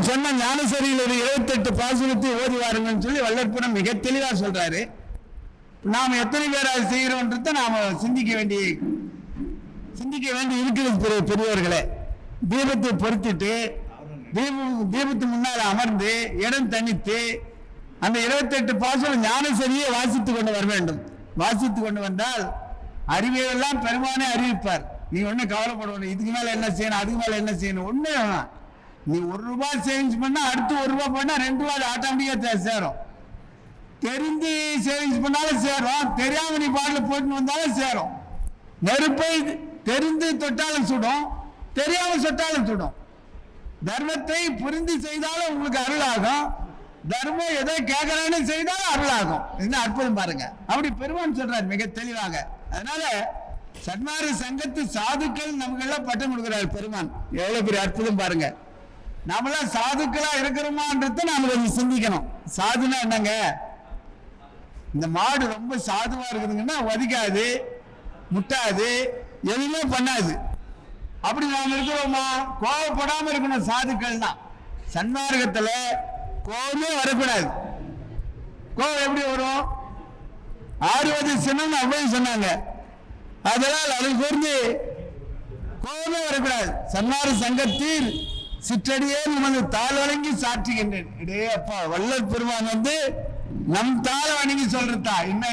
நான் சொன்ன ஞானசரியில் ஒரு இருபத்தெட்டு பாசுரத்தை ஓதி வாருங்கன்னு சொல்லி வல்லற்புரம் மிக தெளிவாக சொல்றாரு. நாம் எத்தனை பேர் செய்கிறோன்றத நாம சிந்திக்க வேண்டிய சிந்திக்க வேண்டி இருக்கிறது பெரிய பெரியவர்களே தீபத்தை பொருத்திட்டு தீபம் தீபத்து முன்னால் அமர்ந்து இடம் தனித்து அந்த இருபத்தெட்டு பாசுரம் ஞானசரியை வாசித்து கொண்டு வர வேண்டும். வாசித்து கொண்டு வந்தால் அறிவியெல்லாம் பெருமானே அறிவிப்பார். நீ ஒன்றும் கவலைப்படணும் இதுக்கு மேலே என்ன செய்யணும் அதுக்கு மேலே என்ன செய்யணும்? ஒண்ணு வேணாம். நீ ஒரு ரூபாய் சேவிங்ஸ் பண்ணா அடுத்து ஒரு ரூபாய் பண்ணா ரெண்டு ரூபாய் ஆட்டோமேட்டிக்கா சேரும். தெரிஞ்சு சேவிங்ஸ் பண்ணாலும் சேரும். தெரியாம நீ பாட்டில் போட்டுன்னு வந்தாலும் சேரும். நெருப்பை தெரிந்து தொட்டாலும் சுடும். தெரியாம சுட்டாலும் சுடும். தர்மத்தை புரிந்து செய்தாலும் உங்களுக்கு அருளாகும். தர்மம் எதை கேட்கறான்னு செய்தாலும் அருளாகும். என்ன அற்புதம் பாருங்க. அப்படி பெருமான் சொல்றார் மிக தெளிவாக. அதனால சன்மார சங்கத்து சாதுக்கள் நமக்கு எல்லாம் பட்டம் கொடுக்கிறார் பெருமான். எவ்வளவு பெரிய அற்புதம் பாருங்க. நாமெல்லாம் சாதுக்களா இருக்கிறோமான்றத நாம கொஞ்சம் சிந்திக்கணும். சாதுனா என்னங்க? இந்த மாடு ரொம்ப சாதுவா இருக்குதுங்கன்னா வதிக்காது முட்டாது எதுவுமே பண்ணாது. அப்படி நாம் இருக்கிறோமா? கோவப்படாம இருக்கணும் சாதுக்கள் தான் சன்மார்க்கத்துல கோவமே வரக்கூடாது. கோவம் எப்படி வரும்? ஆறுவது சின்னம் அப்படின்னு சொன்னாங்க. அதனால் அது கூர்ந்து கோபமே வரக்கூடாது. சன்னார சங்கத்தில் சிற்றடியே நமது தாழ் வணங்கி சாற்றுகின்றேன். இடையே அப்பா வல்லல் பெருமான் வந்து நம் தாழ வணங்கி சொல்றதா? என்ன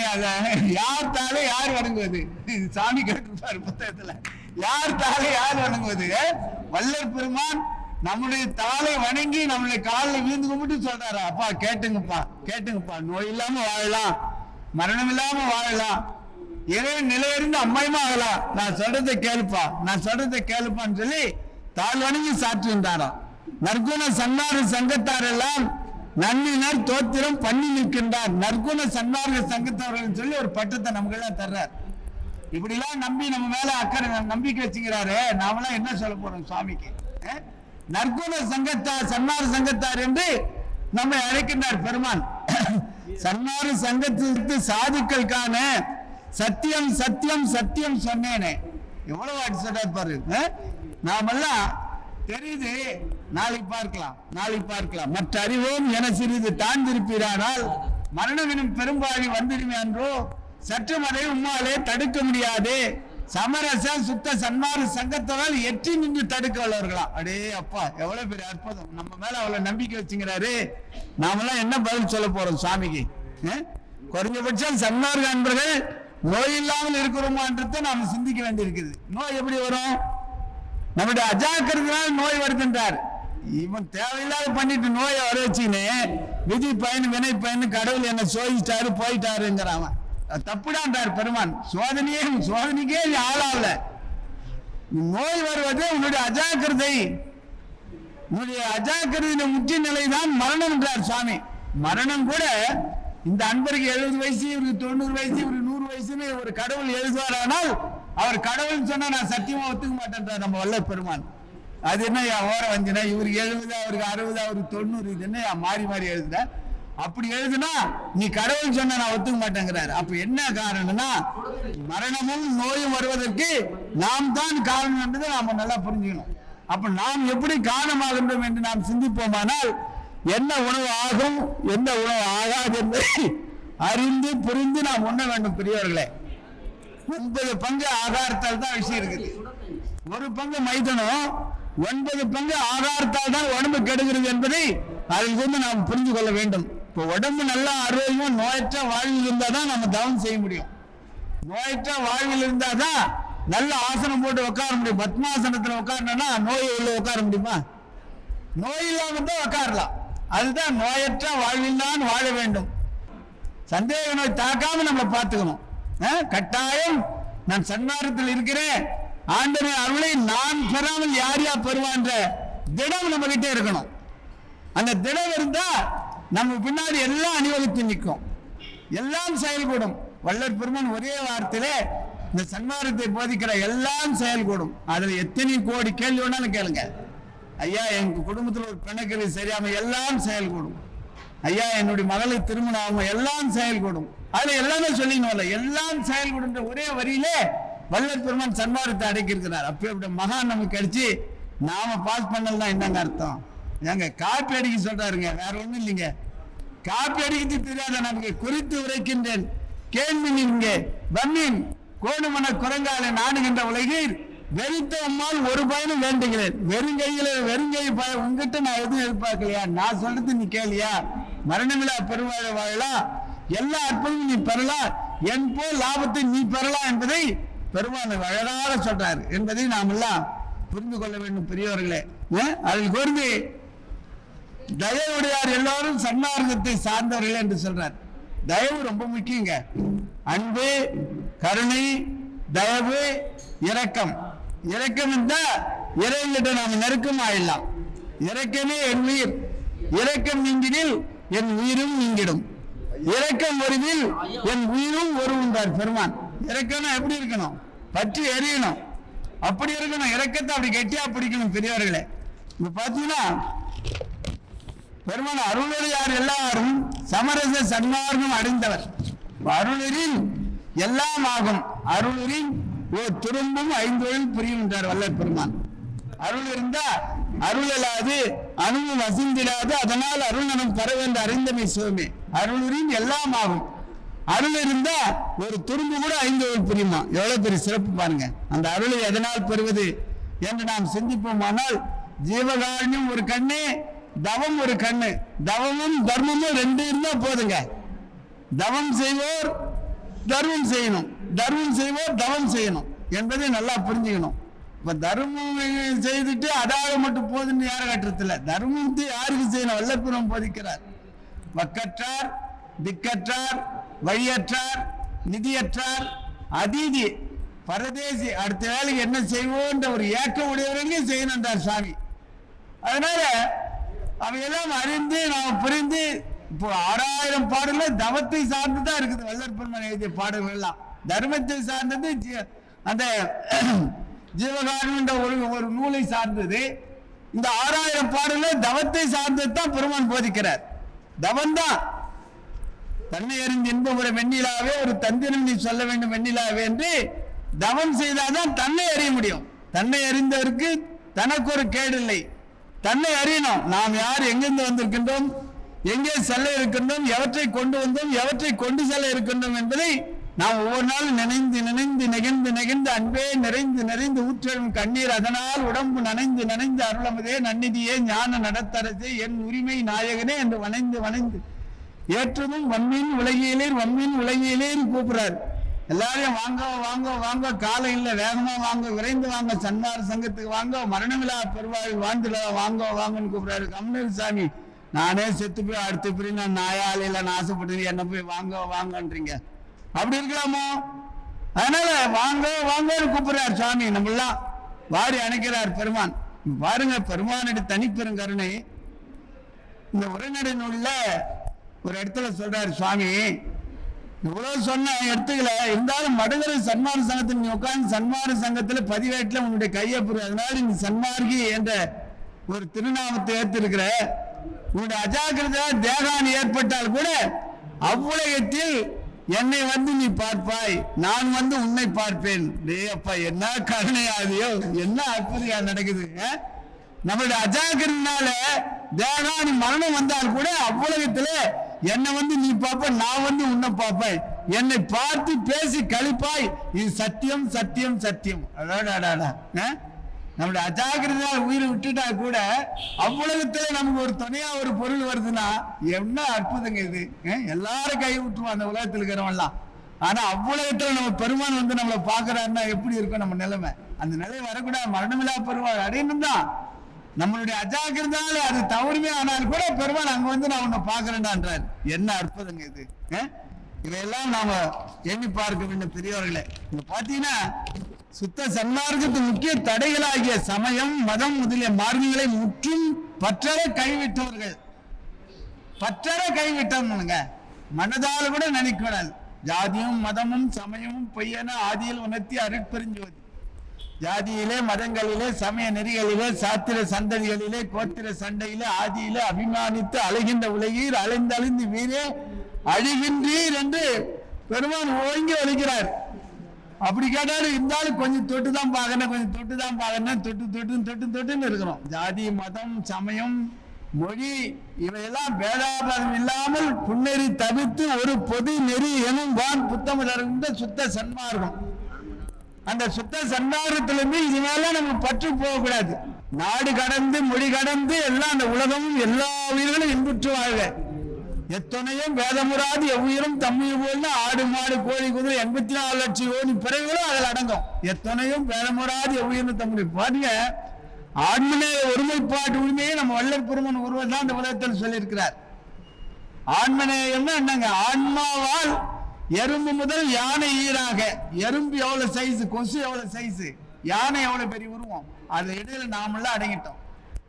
யார் தாழ யார் வணங்குவது? இது சாமி கேட்டிருப்பாரு புத்தகத்துல. யார் தாழை யார் வணங்குவது? வல்லர் பெருமான் நம்முடைய தாளை வணங்கி நம்மளுடைய காலில் விழுந்து கும்பிட்டு சொல்றாரு? அப்பா கேட்டுங்கப்பா கேட்டுங்கப்பா. நோய் இல்லாம வாழலாம் மரணம் இல்லாம வாழலாம் இறைவன் நிலையிருந்து அம்மாயமா ஆகலாம். நான் சொல்றதை கேளுப்பா. நான் சொல்றதை கேளுப்பான்னு சொல்லி தாழ் வணங்கி சாற்றுகின்றாராம் நற்குண சன்னார சங்கத்தார் எல்லாம் நன்னினர் தோத்திரம் பண்ணி நிற்கின்றார். நற்குண சன்னார்கள் சங்கத்தவர்கள் சொல்லி ஒரு பட்டத்தை நமக்கு எல்லாம் தர்றார். இப்படிலாம் நம்பி நம்ம மேல அக்கறை நம்பிக்கை வச்சுக்கிறாரு நாமெல்லாம் என்ன சொல்ல போறோம் சுவாமிக்கு? நற்குண சங்கத்தார் சன்னார் சங்கத்தார் என்று நம்மை அழைக்கின்றார் பெருமான். சன்னார் சங்கத்திற்கு சாதுக்களுக்கான சத்தியம் சத்தியம் சத்தியம் சொன்னேனே. எவ்வளவு வாட்டி பாரு நாமெல்லாம் தெரியுது. நாளைக்கு பார்க்கலாம் நாளைக்கு பார்க்கலாம். மற்ற அறிவோம் என சிறிது தாழ்ந்திருப்பீரானால் மரணம் எனும் பெரும்பாவி வந்துடுமே அன்றோ சற்று மறை உம்மாலே தடுக்க முடியாது. சமரச சுத்த சன்மார சங்கத்தவால் எட்டி நின்று தடுக்க வல்லவர்களாம் அடே அப்பா எவ்வளவு பெரிய அற்புதம். நம்ம மேல அவ்வளவு நம்பிக்கை வச்சுங்கிறாரு. நாமெல்லாம் என்ன பதில் சொல்ல போறோம் சுவாமிக்கு? குறைஞ்சபட்சம் சன்மார்க்க அன்பர்கள் நோய் இல்லாமல் இருக்கிறோமான்றதை நாம சிந்திக்க வேண்டியிருக்குது. நோய் எப்படி வரும்? நம்முடைய அஜாக்கிரதையால் நோய் வருதுன்றார் இவன் தேவையில்லாத பண்ணிட்டு நோயை வர வச்சுன்னு விதி பயன் வினை பயன் கடவுள் என்ன சோதிச்சாரு போயிட்டாருங்கிறான் தப்புடான்றார் பெருமான். சோதனையே சோதனைக்கே நீ ஆளாவல நோய் வருவது உன்னுடைய அஜாக்கிரதை. உன்னுடைய அஜாக்கிரதையின் முற்றிய நிலை தான் மரணம் என்றார் சுவாமி. மரணம் கூட இந்த அன்பருக்கு எழுபது வயசு இவருக்கு தொண்ணூறு வயசு இவருக்கு நூறு வயசுன்னு ஒரு கடவுள் எழுதுவாரானால் அவர் கடவுள் சொன்னா நான் சத்தியமா ஒத்துக்க மாட்டேன்றார் நம்ம வல்ல பெருமான் அது என்ன ஓர வஞ்சினா இவருக்கு எழுபது அவருக்கு அறுபது அவருக்கு தொண்ணூறு இது என்ன மாறி மாறி எழுதுன அப்படி எழுதுனா நீ கடவுள் சொன்ன நான் ஒத்துக்க மாட்டேங்கிறாரு. அப்ப என்ன காரணம்னா மரணமும் நோயும் வருவதற்கு நாம் தான் காரணம் என்பதை நாம நல்லா புரிஞ்சுக்கணும். அப்ப நாம் எப்படி காரணமாகின்றோம் என்று நாம் சிந்திப்போமானால் என்ன உணவு ஆகும் எந்த உணவு ஆகாது என்பதை அறிந்து புரிந்து நாம் உண்ண வேண்டும் பெரியவர்களே ஒன்பது பங்கு ஆகாரத்தால் தான் விஷயம் இருக்குது. ஒரு பங்கு மைதனம் ஒன்பது பங்கு ஆகாரத்தால் தான் உடம்பு கெடுகிறது என்பதை அதில் இருந்து நாம் புரிந்து கொள்ள வேண்டும். இப்போ உடம்பு நல்லா ஆரோக்கியமா நோயற்ற வாழ்வில் இருந்தால் தான் நம்ம தவம் செய்ய முடியும். நோயற்ற வாழ்வில் இருந்தால் தான் நல்ல ஆசனம் போட்டு உட்கார முடியும். பத்மாசனத்தில் உட்காரணும்னா நோய் உள்ள உட்கார முடியுமா? நோய் இல்லாம தான் உட்காரலாம். அதுதான் நோயற்ற வாழ்வில் தான் வாழ வேண்டும். சந்தேக நோய் தாக்காம நம்ம பார்த்துக்கணும். கட்டாயம் நான் சன்மார்க்கத்தில் இருக்கிறேன். ஆண்டவர் அருளை நான் பெறாமல் யார் யார் பெறுவான்ற திடம் நம்ம கிட்டே இருக்கணும். அந்த திடம் இருந்தா நம்ம பின்னாடி எல்லாம் அணிவகுத்து நிற்கும். எல்லாம் செயல்கூடும் வல்லர் பெருமான் ஒரே வார்த்தையிலே இந்த சன்மார்க்கத்தை போதிக்கிற எல்லாம் செயல்கூடும் அதுல எத்தனை கோடி கேள்வி வேணாலும் கேளுங்க. ஐயா எங்க குடும்பத்தில் ஒரு பிணக்கல் சரியாம எல்லாம் செயல்கூடும் ஐயா என்னுடைய மகளுக்கு திருமணம் ஆகும் எல்லாம் செயல்கூடும் அதுல எல்லாமே சொல்லிக்கணும் எல்லாம் செயல்கூடுன்ற ஒரே வரியிலே வல்லற் பெருமான் சன்மார்க்கத்தை அடக்கி இருக்கிறார் இப்படி மகான் நமக்கு கிடைச்சு நாம பாஸ் பண்ணலாம் என்னங்க அர்த்தம்? ஏங்க காப்பி அடிக்க சொல்றாருங்க வேற ஒண்ணும் இல்லைங்க. காப்பி அடிக்கிறது தெரியாத நமக்கு குறித்து உரைக்கின்றேன். கேள்வி நீங்க வன்னின் கோணுமன குரங்காலை நாடுகின்ற உலகில் வெறித்த உம்மால் ஒரு பயனும் வேண்டுகிறேன். வெறுங்கையில வெறுங்கை உங்ககிட்ட நான் எதுவும் எதிர்பார்க்கலையா? நான் சொல்றது நீ கேளியா? மரணமில்லா பெருவாழ வாழலாம் எல்லா அற்புதமும் நீ பெறலாம் என் போல் லாபத்தை நீ பெறலாம் என்பதை பெருமான அழகாக சொல்றார் என்பதை நாம் எல்லாம் புரிந்து கொள்ள வேண்டும் பெரியவர்களே. அதில் கூர்ந்து தயவுடையார் எல்லாரும் சன்மார்க்கத்தை சார்ந்தவர்கள் என்று சொல்றார். தயவு ரொம்ப முக்கியங்க. அன்பு கருணை தயவு இரக்கம். இரக்கம் இருந்தா இறைவன்கிட்ட நாம் நெருக்கம் ஆயிடலாம். இறக்கமே என் உயிர். இறக்கம் நீங்கிடில் என் உயிரும் நீங்கிடும். இறக்கம் ஒருவில் என் உயிரும் ஒருவன்றார் பெருமான். இறக்கணும் எப்படி இருக்கணும்? பற்றி எரியணும் அப்படி இருக்கணும். இறக்கத்தை அப்படி கெட்டியா பிடிக்கணும் பெரியவர்களே இப்ப பாத்தீங்கன்னா பெருமான் அருளறியார் எல்லாரும் சமரச சன்மார்க்கம் அடைந்தவர். அருளரில் எல்லாம் ஆகும். அருளரின் ஓ திரும்பும் ஐந்தொழில் புரியும் என்றார் வல்ல பெருமான். அருள் இருந்தா அருள் அல்லாது அணுவு வசிந்திடாது அதனால் அருள் நலம் தர வேண்ட அறிந்தமை சிவமே அருளுரின் எல்லாம் ஆகும். அருள் இருந்தா ஒரு துரும்பு கூட ஐந்தொழில் புரியுமா? எவ்வளவு பெரிய சிறப்பு பாருங்க. அந்த அருளை எதனால் பெறுவது என்று நாம் சிந்திப்போமானால் ஜீவகாரண்யம் ஒரு கண்ணு தவம் ஒரு கண்ணு. தவமும் தர்மமும் ரெண்டு இருந்தா போதுங்க. தவம் செய்வோர் தர்மம் செய்யணும். தர்மம் செய்வோர் தவம் செய்யணும். என்பதை நல்லா புரிஞ்சுக்கணும். இப்ப தர்மம் செய்துட்டு அதாக மட்டும் போதுன்னு யார கட்டுறதில்ல. தர்மத்தை யாருக்கு செய்யணும்? வல்லப்புறம் போதிக்கிறார். மக்கற்றார் திக்கற்றார் வழியற்றார் நிதியற்றார் அதீதி பரதேசி அடுத்த வேலைக்கு என்ன செய்வோன்ற ஒரு ஏக்க உடையவரங்க செய்யணுன்றார் சாமி. அதனால அவையெல்லாம் அறிந்து நாம் புரிந்து இப்போ ஆறாயிரம் பாடல்கள் தவத்தை சார்ந்து தான் இருக்குது வல்லற் எழுதிய பாடல்கள் எல்லாம் தர்மத்தை சார்ந்தது அந்த ஜீவகாரணம் ஒரு ஒரு நூலை சார்ந்தது. இந்த ஆறாயிரம் பாடல தவத்தை சார்ந்தது தான் பெருமான் போதிக்கிறார். தவம்தான் தன்னை அறிந்து இன்பமுறை வெண்ணிலாவே ஒரு தந்திரம் நீ சொல்ல வேண்டும் வெண்ணிலாவே என்று தவம் செய்தாதான் தன்னை அறிய முடியும். தன்னை அறிந்தவருக்கு தனக்கு ஒரு கேடு இல்லை தன்னை அறியணும். நாம் யார் எங்கிருந்து வந்திருக்கின்றோம்? எங்கே செல்ல இருக்கின்றோம்? எவற்றை கொண்டு வந்தோம்? எவற்றை கொண்டு செல்ல இருக்கின்றோம் என்பதை நாம் ஒவ்வொரு நாளும் நினைந்து நினைந்து நெகிழ்ந்து நெகிழ்ந்து அன்பே நிறைந்து நிறைந்து ஊற்றெழும் கண்ணீர் அதனால் உடம்பு நனைந்து நனைந்து அருளமதே நன்னிதியே ஞான நடத்தரசே என் உரிமை நாயகனே என்று வனைந்து வனைந்து ஏற்றதும் வம்மின் உலகியலீர் வம்மின் உலகியிலேன்னு கூப்பிடுறார். எல்லாரையும் வாங்க வாங்க வாங்க காலம் இல்லை வேகமா வாங்க விரைந்து வாங்க சன்மார் சங்கத்துக்கு வாங்க மரணமில்லா பெருவாயில் வாழ்ந்துல வாங்க வாங்கன்னு கூப்பிடுறாரு. கம்னர் சாமி நானே செத்து போய் அடுத்து பிரி நான் நாயாலையில நாசப்பட்டு என்ன போய் வாங்க வாங்கன்றீங்க. அப்படி இருக்கலாமோ அதனால வாங்க வாங்கன்னு கூப்பிடுறார் சாமி. நம்மளாம் வாரி அணைக்கிறார் பெருமான். பாருங்க பெருமானுடைய தனிப்பெருங்கருணை. இந்த உரைநடை நூலில் ஒரு இடத்துல சொல்றாரு சுவாமி இவ்வளவு சொன்ன இடத்துக்குல இருந்தாலும் மடுகரை சன்மார சங்கத்தில் நீ உட்கார்ந்து சன்மார சங்கத்தில் பதிவேட்டில் உன்னுடைய கையை புரிய அதனால நீ சன்மார்கி என்ற ஒரு திருநாமத்தை ஏற்றிருக்கிற உன்னுடைய அஜாக்கிரதையாக தேகாணி ஏற்பட்டால் கூட அவ்வுலகத்தில் என்னை வந்து நீ பார்ப்பாய் நான் வந்து உன்னை பார்ப்பேன். டேய் அப்பா என்ன கருணையாதியோ என்ன அற்புதையா நடக்குது ஆ? நம்மளுடைய அஜாக்கிரனால தேவனானி மரணம் வந்தால் கூட அவ்வுலகத்துல என்னை வந்து நீ பார்ப்ப நான் வந்து உன்னை பார்ப்பேன். என்னை பார்த்து பேசி கழிப்பாய். இது சத்தியம் சத்தியம் சத்தியம். அடாடாடாடா நம்மளுடைய அஜாக்கிரதையால் உயிரை விட்டுட்டா கூட அவ்வுலகத்துல நமக்கு ஒரு துணையா ஒரு பொருள் வருதுன்னா என்ன அற்புதங்க இது? ஆ? எல்லாரும் கை விட்டுருவோம் அந்த உலகத்தில் இருக்கிறவன்லாம். ஆனா அவ்வுலகத்துல நம்ம பெருமான் வந்து நம்மளை பாக்குறாருன்னா எப்படி இருக்கும் நம்ம நிலைமை? அந்த நிலை வரக்கூடாது. மரணமில்லா பெருமாள் அடையணும் தான். நம்மளுடைய அஜாக்கிரதால அது தவறுமே ஆனால் கூட பெருமாள் அங்க வந்து நான் உன்னை பாக்குறேன்டான்றாரு என்ன அற்புதங்க இது? ஆ? இதையெல்லாம் நாம எண்ணி பார்க்க வேண்டும் பெரியவர்களே. இங்க பாத்தீங்கன்னா சுத்த சன்மார்க்கத்து முக்கிய தடைகளாகிய சமயம் மதம் முதலிய மார்க்கங்களை முற்றும் பற்றற கைவிட்டவர்கள். பற்றற கைவிட்டவங்க மனதால் கூட நினைக்கூடாது ஜாதியும் மதமும் சமயமும் பொய்யன ஆதியில் உணர்த்தி அருட்பெருஞ்சோதி ஜாதியிலே மதங்களிலே சமய நெறிகளிலே சாத்திர சந்ததிகளிலே கோத்திர சண்டையிலே ஆதியிலே அபிமானித்து அலைகின்ற உலகீர் அலைந்தழிந்து வீரே அழிகின்றீர் என்று பெருமான் ஓங்கி ஒலிக்கிறார் அப்படி கேட்டாலும் இருந்தாலும் கொஞ்சம் தொட்டு தான் பார்க்கணும் கொஞ்சம் தொட்டு தான் பார்க்கணும் தொட்டு தொட்டு தொட்டு தொட்டுன்னு இருக்கிறோம். ஜாதி மதம் சமயம் மொழி இவையெல்லாம் பேதாபாதம் இல்லாமல் புன்னெறி தவிர்த்து ஒரு பொது நெறி எனும் வான் புத்தமிழர்ந்த சுத்த சன்மார்க்கம். அந்த சுத்த சன்மார்க்கத்திலிருந்து இது மேல நம்ம பற்று போகக்கூடாது. நாடு கடந்து மொழி கடந்து எல்லாம் அந்த உலகமும் எல்லா உயிர்களும் இன்புற்று வாழ்க. எத்தனையும் வேதமுறாது எவ்வுயிரும் தம்முயிர் போல ஆடு மாடு கோழி குதிரை எண்பத்தி நாலு லட்சம் கோடி பிறகுகளும் அதில் அடங்கும். எத்தனையும் வேதமுறாது எவ்வுயிரும் தம்முடைய பாருங்க ஆண்மனே ஒருமைப்பாட்டு உரிமையை நம்ம வள்ளல் பெருமன் ஒருவர் தான் இந்த உலகத்தில் சொல்லியிருக்கிறார். ஆண்மநேயம்னா என்னங்க? ஆன்மாவால் எறும்பு முதல் யானை ஈராக எறும்பு எவ்வளவு சைஸ் கொசு எவ்வளவு சைஸ் யானை எவ்வளவு பெரிய உருவம்? அது இடையில நாமெல்லாம் அடங்கிட்டோம்.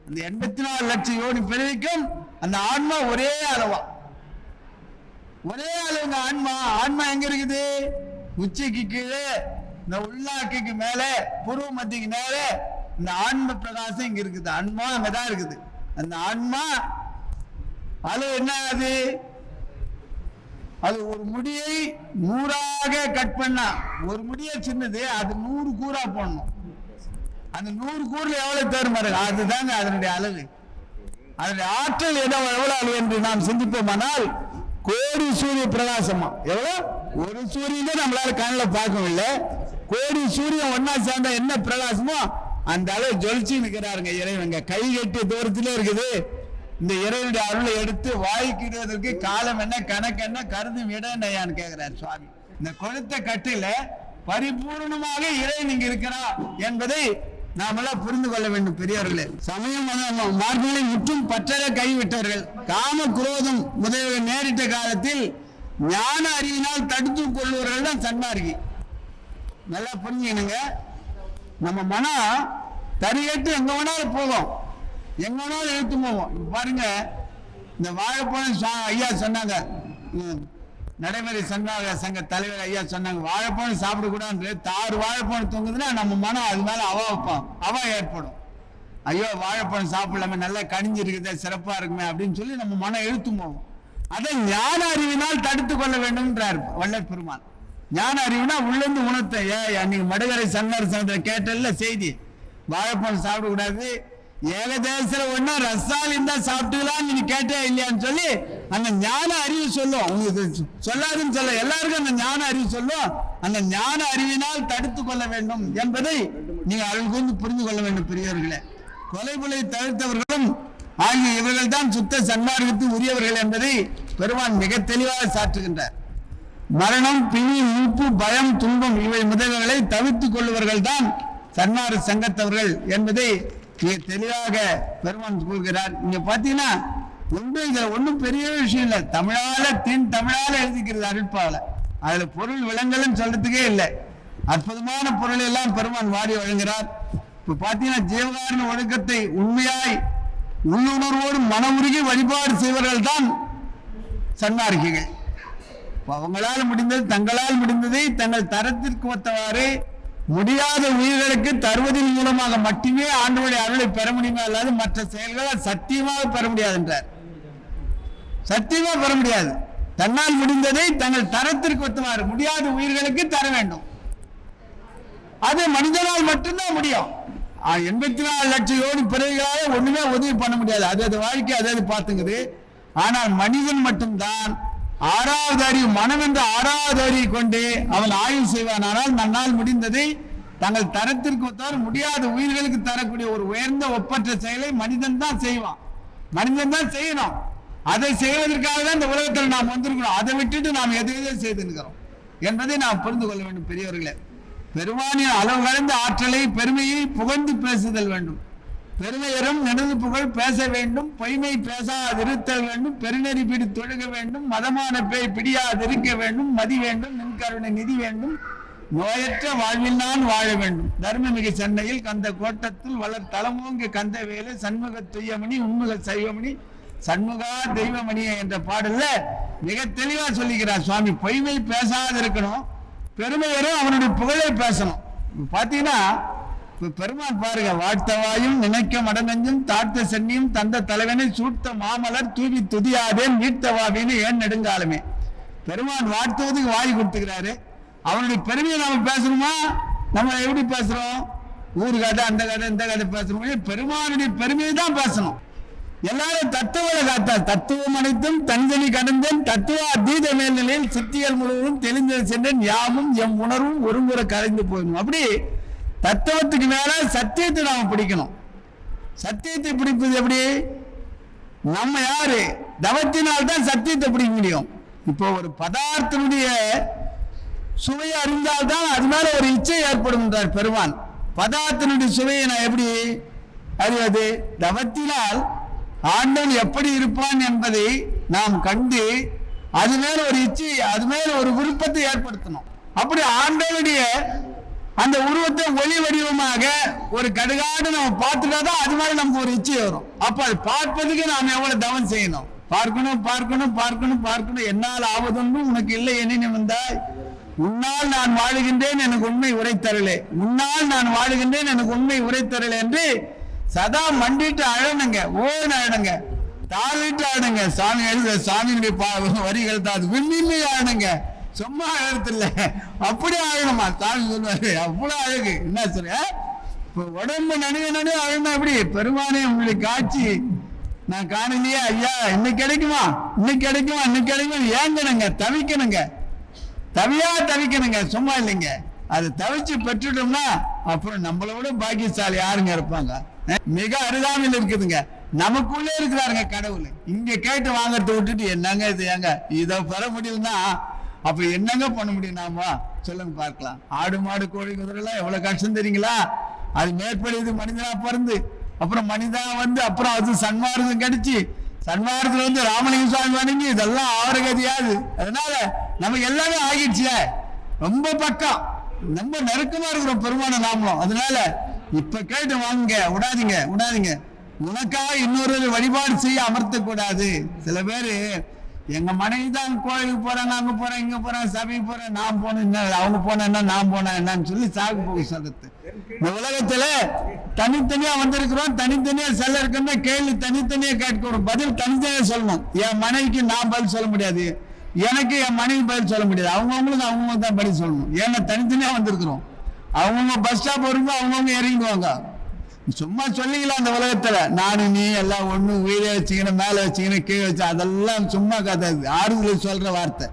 அந்த எண்பத்தி நாலு லட்சம் யோனி பிறவிக்கும் அந்த ஆன்மா ஒரே அளவா. ஒரே அளவுங்க ஆன்மா. ஆன்மா எங்க இருக்குது? உச்சிக்கு கீழே இந்த உள்ளாக்கிக்கு மேல புருவ மத்திக்கு மேலே இந்த ஆன்ம பிரகாசம் இங்க இருக்குது. ஆன்மா அங்கதான் இருக்குது. அந்த ஆன்மா அது என்ன அது? அது ஒரு முடியை நூறாக கட் பண்ணா. ஒரு முடியை சின்னது அது நூறு கூறா போடணும். அந்த நூறு கூறுல எவ்வளவு தேர்மாரு அதுதாங்க அதனுடைய அளவு அதனுடைய ஆற்றல் எதோ எவ்வளவு அளவு என்று நாம் சிந்திப்போமானால் கோடி சூரிய பிரகாசமா. எவ்வளோ ஒரு சூரியனே நம்மளால கண்ணில் பார்க்கவில்லை கோடி சூரியன் ஒன்னா சேர்ந்தா என்ன பிரகாசமோ அந்த அளவு ஜொலிச்சு நிற்கிறாருங்க இறைவங்க கை கட்டிய தூரத்திலே இருக்குது. இந்த இறைவனுடைய அருளை எடுத்து வாய்க்கிடுவதற்கு காலம் என்ன கணக்கு என்ன கருதும் இடம் என்னையான்னு கேட்கிறார் சுவாமி. இந்த கொளுத்த கட்டில பரிபூர்ணமாக இறைவன் இங்க இருக்கிறான் என்பதை நாமெல்லாம் புரிந்து கொள்ள வேண்டும் பெரியவர்களே சமயம் மார்களை முற்றும் பற்றலை கைவிட்டார்கள் காம குரோதம் முதலிய நேரிட்ட காலத்தில் ஞான அறிவினால் தடுத்து கொள்வர்கள் தான் சன்மார்கி. நல்லா புரிஞ்சுக்கணுங்க. நம்ம மனம் தறிகட்டு எங்க வேணாலும் போகும் எங்க வேணாலும் எழுத்து போவோம். பாருங்க இந்த வாழைப்பழம் சா- ஐயா சொன்னாங்க. ம், நடைமுறை சங்க சங்க தலைவர் ஐயா சொன்னாங்க வாழைப்பழம் சாப்பிடக்கூடாது தாறு வாழைப்பழம் தூங்குதுன்னா நம்ம மனம் அது மேல அவ வைப்போம் அவ ஏற்படும். ஐயோ வாழைப்பழம் சாப்பிடலாமே நல்லா கனிஞ்சு இருக்குதே சிறப்பா இருக்குமே அப்படின்னு சொல்லி நம்ம மனம் இழுத்து போவோம் அதை ஞான அறிவினால் தடுத்து கொள்ள வேண்டும்ன்றார் வள்ளல் பெருமான் ஞான அறிவுனா உள்ளிருந்து உணர்த்த ஏ அன்னைக்கு மடுகரை சன்னர் சங்கத்தில் கேட்டல செய்தி. வாழைப்பழம் சாப்பிடக்கூடாது ஏகதேசத்துல ஒன்னா ரசால் இருந்தா சாப்பிட்டுக்கலாம் நீ கேட்டே இல்லையான்னு சொல்லி அந்த ஞான அறிவு சொல்லும். உங்களுக்கு சொல்லாதுன்னு சொல்ல எல்லாருக்கும் அந்த ஞான அறிவு சொல்லும். அந்த ஞான அறிவினால் தடுத்து கொள்ள வேண்டும் என்பதை நீங்க அருள் கூர்ந்து புரிந்து கொள்ள வேண்டும் பெரியவர்களே. கொலை கொலை தவிர்த்தவர்களும் ஆகிய இவர்கள் தான் சுத்த சன்மார்க்கத்து உரியவர்கள் என்பதை பெருமான் மிக தெளிவாக சாற்றுகின்றார். மரணம் பிணி மூப்பு பயம் துன்பம் இவை முதல்களை தவிர்த்துக் கொள்ளுவர்கள் தான் சன்மார்க்க சங்கத்தவர்கள் என்பதை தெளிவாக பெருமான் கூறுகிறார். இங்க பாத்தீங்கன்னா ஒன்றும் இதுல ஒன்றும் பெரிய விஷயம் இல்லை. தமிழால தென் தமிழால எழுதிக்கிறது அருட்பால. அதுல பொருள் விளங்கலும் சொல்றதுக்கே இல்லை. அற்புதமான பொருள் எல்லாம் பெருமான் வாரி வழங்குகிறார். இப்ப பாத்தீங்கன்னா ஜீவகாரண ஒழுக்கத்தை உண்மையாய் உள்ளுணர்வோடு மனமுருகி வழிபாடு செய்வர்கள் தான் சன்மார்க்கிகள் அவங்களால் முடிந்தது தங்களால் முடிந்ததை தங்கள் தரத்திற்கு ஒத்தவாறு முடியாத உயிர்களுக்கு தருவதன் மூலமாக மட்டுமே ஆண்டவருடைய அருளை பெற முடியுமா அல்லாது மற்ற செயல்களை சத்தியமாக பெற முடியாது என்றார் சத்தியமாக பெற முடியாது. தன்னால் முடிந்ததை தங்கள் தரத்திற்கு ஒத்துவார் முடியாத உயிர்களுக்கு தர வேண்டும். அது மனிதனால் மட்டும்தான் முடியும். எண்பத்தி நாலு லட்சம் கோடி பிறகுகளால ஒண்ணுமே உதவி பண்ண முடியாது. அது அது வாழ்க்கை அது அது பார்த்துங்குது ஆனால் மனிதன் மட்டும்தான் ஆறாவது அறிவு மனம் என்ற ஆறாவது அறிவு கொண்டு அவன் ஆய்வு செய்வானானால் நன்னால் முடிந்ததை தங்கள் தரத்திற்கு ஒத்தவாறு முடியாத உயிர்களுக்கு தரக்கூடிய ஒரு உயர்ந்த ஒப்பற்ற செயலை மனிதன் தான் செய்வான். மனிதன் தான் செய்யணும். அதை செய்வதற்காக தான் இந்த உலகத்தில் நாம் வந்திருக்கிறோம். அதை விட்டுட்டு நாம் எது எதை செய்திருக்கிறோம் என்பதை நாம் புரிந்து கொள்ள வேண்டும் பெரியவர்களே. பெருமானின் அளவு கலந்த ஆற்றலை பெருமையை புகழ்ந்து பேசுதல் வேண்டும். பெருமையரும் நினைவு புகழ் பேச வேண்டும் பொய்மை பேசாதிருத்தல் வேண்டும் பெருநெறி பிடி தொழுக வேண்டும் மதமான பேய் பிடியாதிருக்க வேண்டும் மதி வேண்டும் நின்கருணை நிதி வேண்டும் நோயற்ற வாழ்வில் நான் வாழ வேண்டும். தர்மமிகு சென்னையில் கந்த கோட்டத்தில் வளர் தலமோங்கு கந்த வேலை சண்முக துய்யமணி உண்முக சைவமணி சண்முகா தெய்வமணி என்ற பாடல்ல மிக தெளிவா சொல்லிக்கிறார் சுவாமி. பொய்மை பேசாதிருக்கணும் பெருமையரும் அவனுடைய புகழை பேசணும். இப்ப பாத்தீங்கன்னா பெருமான் பாருங்க வாழ்த்தவாயும் நினைக்க மடநெஞ்சும் தாழ்த்த சென்னியும் தந்த தலைவனை சூட்ட மாமலர் தூவி துதியாதேன் நீட்டவாவின்னு ஏன் நெடுங்காலமே? பெருமான் வாழ்த்துவதுக்கு வாய் கொடுத்துக்கிறாரு. அவனுடைய பெருமையை நாம பேசணுமா நம்ம எப்படி பேசுறோம்? ஊர் கதை அந்த கதை இந்த கதை பேசுறோம்? பெருமானுடைய பெருமையை தான் பேசணும். எல்லாரும் தத்துவங்களை காத்தா தத்துவம் அனைத்தும் தனித்தனி கடந்தேன் தத்துவ அதீத மேல்நிலையில் சித்திகள் முழுவதும் தெளிந்து சென்றேன் யாவும் எம் உணர்வும் ஒருமுறை கரைந்து போயிடும் அப்படி தத்துவத்துக்கு மேல சத்தியத்தை நாம் பிடிக்கணும். சத்தியத்தை பிடிப்பது எப்படி? நம்ம யாரு? தவத்தினால் தான் சத்தியத்தை பிடிக்க முடியும். இப்போ ஒரு பதார்த்தனுடைய சுவையை அறிந்தால்தான் அது மேல ஒரு இச்சை ஏற்படும் என்றார் பெருமான். பதார்த்தனுடைய சுவையை நான் எப்படி அறிவது? தவத்தினால் ஆண்டவன் எப்படி இருப்பான் என்பதை நாம் கண்டு அது மேல ஒரு இச்சை அது மேல ஒரு விருப்பத்தை ஏற்படுத்தணும். அப்படி ஆண்டவனுடைய அந்த உருவத்தை ஒளி வடிவமாக ஒரு கடுகாடு நம்ம பார்த்துட்டா தான் அது மாதிரி நமக்கு ஒரு இச்சை வரும். அப்ப அது பார்ப்பதுக்கு நாம் எவ்வளவு தவம் செய்யணும்? பார்க்கணும் பார்க்கணும் பார்க்கணும் பார்க்கணும். என்னால் ஆவதொன்றும் உனக்கு இல்லை என்ன வந்தாய். உன்னால் நான் வாழுகின்றேன் எனக்கு உண்மை உரைத்தரலே உன்னால் நான் வாழுகின்றேன் எனக்கு உண்மை உரைத்தரலே என்று சதா மண்டிட்டு அழனுங்க ஓன்னு அழனுங்க தாழ்விட்டு ஆடுங்க சாமி எழுத சாமியினுடைய பா- வரிகள் தான். அது விண்ணிலே சும்மா அழகத்தில்ல அப்படி அழணுமா தாழ்ந்து சொல்வாரு. அவ்வளோ அழகு. என்ன சொல்ல இப்போ உடம்பு நடுக நடுக அழகுனா எப்படி? பெருமானே உங்களுக்கு காட்சி நான் காணலையே ஐயா. இன்னைக்கு கிடைக்குமா? இன்னைக்கு கிடைக்குமா? இன்னைக்கு கிடைக்குமா? ஏங்கணுங்க தவிக்கணுங்க. தவியா தவிக்கணுங்க. சும்மா இல்லைங்க. அது தவிச்சு பெற்றுட்டோம்னா அப்புறம் நம்மளை விட பாக்கியசாலி யாருங்க இருப்பாங்க? மிக அருகாமையில் இருக்குதுங்க. நமக்குள்ளே இருக்கிறாருங்க கடவுள். இங்க கேட்டு வாங்கறத விட்டுட்டு என்னங்க இது? ஏங்க இதை பெற முடியலன்னா அப்ப என்னங்க பண்ண முடியும் நாம? சொல்லுங்க பார்க்கலாம். ஆடு மாடு கோழி குதிரை எல்லாம் எவ்வளவு கஷ்டம் தெரியுங்களா? அது மேற்படி மனிதனா பிறந்து அப்புறம் மனிதா வந்து அப்புறம் அது சன்மார்க்கம் கிடைச்சி சன்மார்க்கத்துல வந்து ராமலிங்க சுவாமி வணங்கி இதெல்லாம் ஆவரகதியாது அதனால நமக்கு எல்லாமே ஆகிடுச்சுல ரொம்ப பக்கம் ரொம்ப நெருக்கமா இருக்கிறோம் பெருமான நாமளும் அதனால இப்ப கேட்டு வாங்குங்க விடாதீங்க விடாதீங்க உனக்காக இன்னொரு வழிபாடு செய்ய அமர்த்த கூடாது சில பேரு எங்க மனைவி தான் கோயிலுக்கு போறேன் அங்க போறேன் இங்க போறேன் சபைக்கு போறேன் நான் போனேன் என்ன அவங்க போன என்ன நான் போனேன் என்னன்னு சொல்லி சாகு போக சொல்றது. இந்த உலகத்துல தனித்தனியா வந்திருக்கிறோம் தனித்தனியா செல்ல இருக்கோம்னா கேள்வி தனித்தனியா கேட்கணும் பதில் தனித்தனியா சொல்லணும். என் மனைவிக்கு நான் பதில் சொல்ல முடியாது. எனக்கு என் மனைவி பதில் சொல்ல முடியாது. அவங்கவுங்களுக்கு அவங்கவுங்க தான் பதில் சொல்லணும். ஏன்னா தனித்தனியா வந்திருக்கிறோம். அவங்கவுங்க பஸ் ஸ்டாப் வரும்போது அவங்கவுங்க இறங்கிடுவாங்க. சும்மா சொல்லிக்கலாம் அந்த உலகத்துல. நானு நீ எல்லாம் ஒண்ணு உயிரை வச்சுக்கணும் மேல வச்சுக்கணும் கீழே வச்சு அதெல்லாம் சும்மா கதை ஆறுதல் சொல்ற வார்த்தை.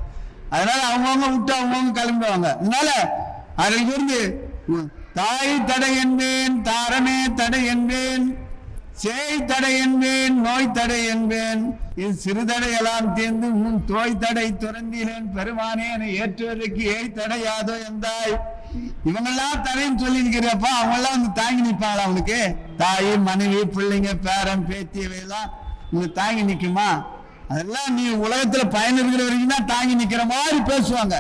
அதனால அவங்கவுங்க விட்டு அவங்கவுங்க கிளம்பிடுவாங்க. அதனால அதில் இருந்து உ- தாய் தடை என்பேன் தாரணே தடை என்பேன் சேய் தடை என்பேன் நோய் தடை என்பேன். இது சிறுதடையெல்லாம் தீர்ந்து உன் தோய் தடை துறந்திலேன் பெருமானே என ஏற்றுவதற்கு ஏய் தடையாதோ எந்தாய்? இவங்கெல்லாம் தரேன்னு சொல்லி இருக்கிறப்ப அவங்கெல்லாம் வந்து தாங்கி நிற்பாங்களா அவனுக்கு தாய் மனைவி பிள்ளைங்க பேரன் பேத்தி இவையெல்லாம் உங்களுக்கு தாங்கி நிற்குமா? அதெல்லாம் நீ உலகத்துல பயன் இருக்கிற வரைக்கும் தான் தாங்கி நிக்கிற மாதிரி பேசுவாங்க.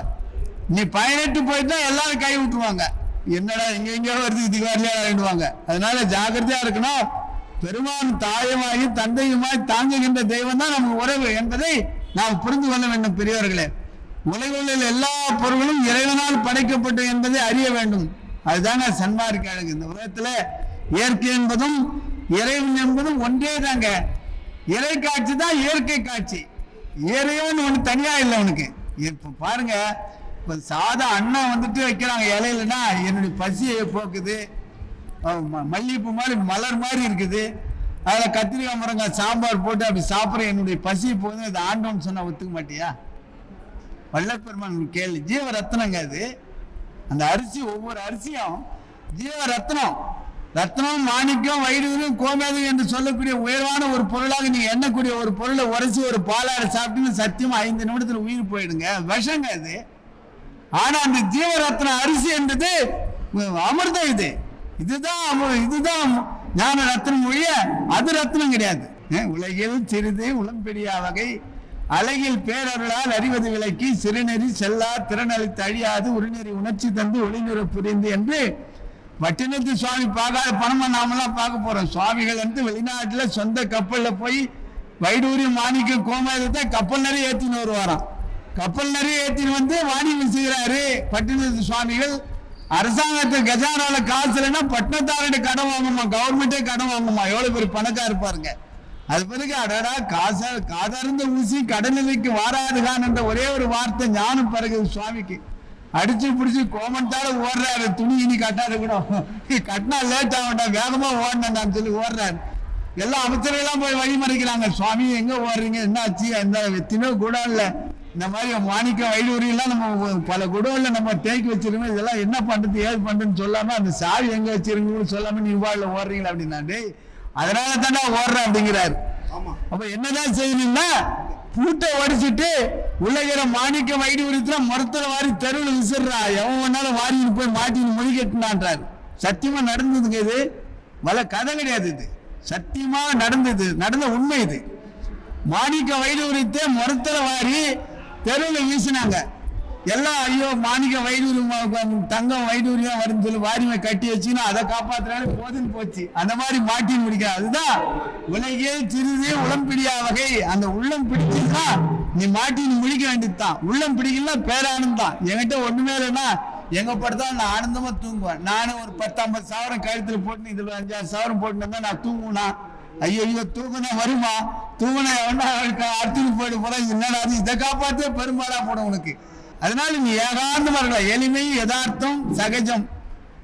நீ பயனிட்டு போயிட்டா எல்லாரும் கை விட்டுருவாங்க என்னடா இங்க எங்கேயோ வருது இதுக்கு வரலையா ஆயிடுவாங்க அதனால ஜாக்கிரதையா இருக்கணும். பெருமான் தாயமாகி தந்தையுமாய் தாங்குகின்ற தெய்வம் தான் நமக்கு உறவு என்பதை நாம் புரிந்து கொள்ள வேண்டும் பெரியவர்களே உலகில் எல்லா பொருள்களும் இறைவனால் படைக்கப்பட்டு என்பதை அறிய வேண்டும். அதுதாங்க சன்மார்க்க அழகு. இந்த உலகத்துல இயற்கை என்பதும் இறைவன் என்பதும் ஒன்றே தாங்க இறை காட்சி தான் இயற்கை காட்சி. இறைவன் ஒன்று தனியா இல்லை உனக்கு. இப்போ பாருங்க இப்போ சாதா அண்ணன் வந்துட்டு வைக்கிறாங்க இலையிலனா என்னுடைய பசியை போக்குது. ம- மல்லிகைப்பூ மாதிரி மலர் மாதிரி இருக்குது. அதில் கத்திரிக்காய் முருங்காய் சாம்பார் போட்டு அப்படி சாப்பிட்ற என்னுடைய பசி போகுது அது ஆண்டோன்னு சொன்னால் ஒத்துக்க மாட்டியா? வல்லப்பெருமான் கேள்வி ஜீவ ரத்னங்க அது. அந்த அரிசி ஒவ்வொரு அரிசியும் ஜீவ ரத்னம் ரத்னம் மாணிக்கம் வைடூரியம் கோமேதம் என்று சொல்லக்கூடிய உயர்வான ஒரு பொருளாக நீங்க எண்ணக்கூடிய ஒரு பொருளை உரைச்சி ஒரு பாலாறு சாப்பிட்டுன்னு சத்தியமா ஐந்து நிமிடத்துல உயிர் போயிடுங்க. விஷங்க அது. ஆனா அந்த ஜீவரத்ன அரிசி என்றது அமிர்தம் இது. இதுதான் அமு- இதுதான் ஞான ரத்னம் மொழிய அது ரத்னம் கிடையாது. உலகில் சிறிது உளம்பெரியா வகை அழகில் பேரருளால் அறிவது விலக்கி சிறுநெறி செல்லா திறனறி தழியாது உரிநெறி உணர்ச்சி தந்து ஒளிநிற புரிந்து என்று வட்டினத்து சுவாமி பார்க்காத பணமா நாமெல்லாம் பார்க்க போறோம். சுவாமிகள் வந்து வெளிநாட்டில் சொந்த கப்பலில் போய் வைடூரி மாணிக்க கோமேதத்தை கப்பல் நிறைய ஏற்றின்னு வருவாராம். கப்பல் நிறைய ஏற்றின்னு வந்து வாணிபம் செய்கிறாரு பட்டினத்து சுவாமிகள். அரசாங்கத்து கஜானால காசு இல்லைன்னா பட்டினத்தாரோட கடன் வாங்குமா? கவர்மெண்டே கடன் வாங்குமா? எவ்வளோ பெரிய பணக்காக இருப்பாருங்க அது பிறகு அடடா காசா காதறிந்த ஊசி கடநிலைக்கு வாராதுகான் என்ற ஒரே ஒரு வார்த்தை ஞானம் பிறகு சுவாமிக்கு. அடிச்சு பிடிச்சி கோமண்டால ஓடுறாரு துணி இனி கட்டாது கூட. கட்டினா லேட் ஆகட்டா வேகமா ஓடணும் சொல்லி ஓடுறாரு. எல்லா அமைச்சர்கள்லாம் போய் வழிமறைக்கிறாங்க சுவாமி எங்க ஓடுறீங்க? என்னாச்சு? அந்த எத்தனையோ கூட இல்ல. இந்த மாதிரி மாணிக்க வைடூரியெல்லாம் நம்ம பல குடோன்ல நம்ம தேக்கி வச்சிருக்கோம். இதெல்லாம் என்ன பண்றது? ஏது பண்றதுன்னு சொல்லாம அந்த சாவி எங்க வச்சிருக்கீங்கன்னு சொல்லாம நீ வாழ்ல ஓடுறீங்களா அப்படின்னா அதனால தானே ஓடுறேன் அப்படிங்கிறாரு. அப்ப என்னதான் செய்யணும்னா பூட்டை உடைச்சிட்டு உள்ளகிற மாணிக்க வைடூரியத்துல மரத்துல வாரி தெருவில் விசிறா. எவன் வேணாலும் வாரின்னு போய் மாட்டின்னு மொழி கட்டினான்றாரு. சத்தியமா நடந்ததுங்க இது. வல கதை கிடையாது இது. சத்தியமா நடந்தது. நடந்த உண்மை இது. மாணிக்க வைடூரியத்தை மரத்துல வாரி தெருவில் வீசினாங்க. எல்லாம் ஐயோ மாணிக்க வைடூரி தங்கம் வைடூரியம் வரும்னு சொல்லி வாரிமை கட்டி வச்சுன்னா அதை காப்பாத்துறாரு போதுன்னு போச்சு. அந்த மாதிரி மாட்டி முடிக்க. அதுதான் உலகே சிறிது உளம் பிடியா வகை. அந்த உள்ளம் பிடிச்சிருந்தா நீ மாட்டின்னு முடிக்க வேண்டியதுதான். உள்ளம் பிடிக்கலாம் பேரானந்தான் என்கிட்ட ஒண்ணுமே இல்லைன்னா எங்க படுத்தா நான் ஆனந்தமா தூங்குவேன். நானும் ஒரு பத்து ஐம்பது சாவரம் கழுத்துல போட்டு இதுல அஞ்சாறு சவரம் போட்டு நான் தூங்குனா ஐயோ ஐயோ தூக்குனா வருமா? தூக்குனா எவனா அடுத்து போயிட்டு போற என்னடா இதை? காப்பாத்தே பெரும்பாலா போடும் உனக்கு. அதனால நீ ஏகாந்தமா இருக்கலாம் எளிமை யதார்த்தம் சகஜம்.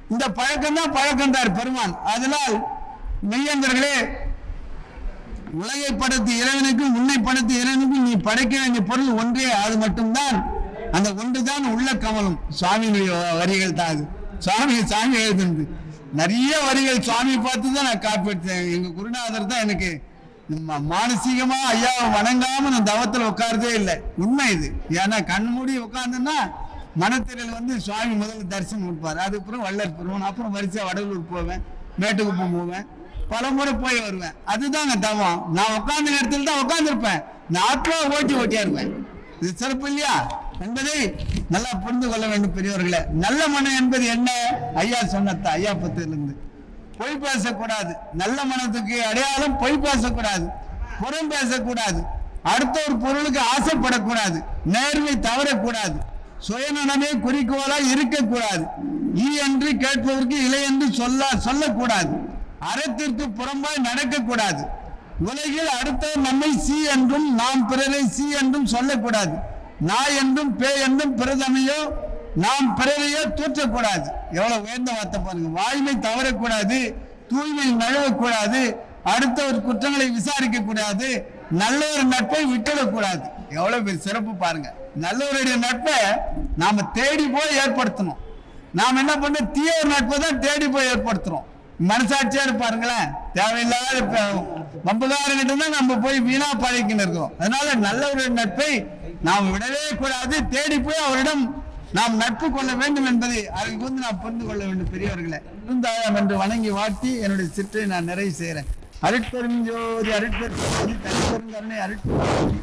இந்த பழக்கம் தான் பழக்கம் பெருமான். அதனால் மெய்யந்தர்களே உலகை படைத்து இறைவனுக்கும் உன்னை படைத்து இறைவனுக்கும் நீ படைக்க வேண்டிய பொருள் ஒன்றே அது மட்டும்தான். அந்த ஒன்றுதான் உள்ள கமலம். சுவாமியினுடைய வரிகள் தான் அது. சுவாமி சாமி எழுதுனது. நிறைய வரிகள் சுவாமி பார்த்து தான் நான் காப்பி எடுத்தேன் எங்க குருநாதர் தான் எனக்கு மானசீகமா ஐயாவை வணங்காம நான் தவத்துல உட்காரதே இல்லை. உண்மை இது. ஏன்னா கண் மூடி உட்கார்ந்தேன்னா மனத்திரையில் வந்து சுவாமி முதல்ல தரிசனம் கொடுப்பார். அதுக்கப்புறம் வள்ளல் போவேன். அப்புறம் வரிசையா வடலூர் போவேன். மேட்டுக்குப்பம் போவேன். பல முறை போய் வருவேன். அதுதாங்க தவம். நான் உட்கார்ந்த இடத்துல தான் உட்காந்துருப்பேன் நான் ஆத்மா ஓட்டி ஓட்டியா இருப்பேன். இது சிறப்பு இல்லையா? என்பதை நல்லா புரிந்து கொள்ள வேண்டும் பெரியவர்களே நல்ல மனம் என்பது என்ன? ஐயா சொன்னத்தா ஐயா பத்திலிருந்து. பொய் பேசக்கூடாது. நல்ல மனத்துக்கு அடையாளம் பொய் பேசக்கூடாது. புறம் பேசக்கூடாது. அடுத்த ஒரு பொருளுக்கு ஆசைப்படக்கூடாது. நேர்மை தவறக்கூடாது. சுயநலமே குறிக்கோளா இருக்கக்கூடாது. ஈ என்று கேட்பதற்கு இலை என்று சொல்ல சொல்லக்கூடாது. அறத்திற்கு புறம்பாய் நடக்கக்கூடாது. உலகில் அடுத்தவர் நம்மை சி என்றும் நாம் பிறரை சி என்றும் சொல்லக்கூடாது. நாய் என்றும் பேய் என்றும் பிரதமையோ நாம் பிறவையோ தூற்றக்கூடாது. எவ்வளவு உயர்ந்த வார்த்தை பாருங்க. வாய்மை தவறக்கூடாது. தூய்மை நழுவக்கூடாது. அடுத்தவர் குற்றங்களை விசாரிக்க கூடாது ஒரு நட்பை விட்டுடக்கூடாது எவ்வளவு சிறப்பு பாருங்க. நல்லவருடைய நட்பை நாம தேடி போய் ஏற்படுத்தணும். நாம் என்ன பண்ண தீய ஒரு நட்பை தான் தேடி போய் ஏற்படுத்துறோம். மனசாட்சியா இருப்பாருங்களேன் தேவையில்லாத ப- வம்புகாரங்கிட்ட தான் நம்ம போய் வீணா பழகின்னு இருக்கோம். அதனால நல்லவருடைய நட்பை நாம் விடவே கூடாது. தேடி போய் அவரிடம் நாம் நட்பு கொள்ள வேண்டும் என்பதை அதை வந்து நாம் புரிந்து கொள்ள வேண்டும் பெரியவர்களை. இருந்தாயம் என்று வணங்கி வாட்டி என்னுடைய சிற்றை நான் நிறைவு செய்கிறேன். அருட்பெருஞ்சோதி அருட்பெருஞ்சோதி தனிப்பெருங்கருணை அருட்பெருஞ்சோதி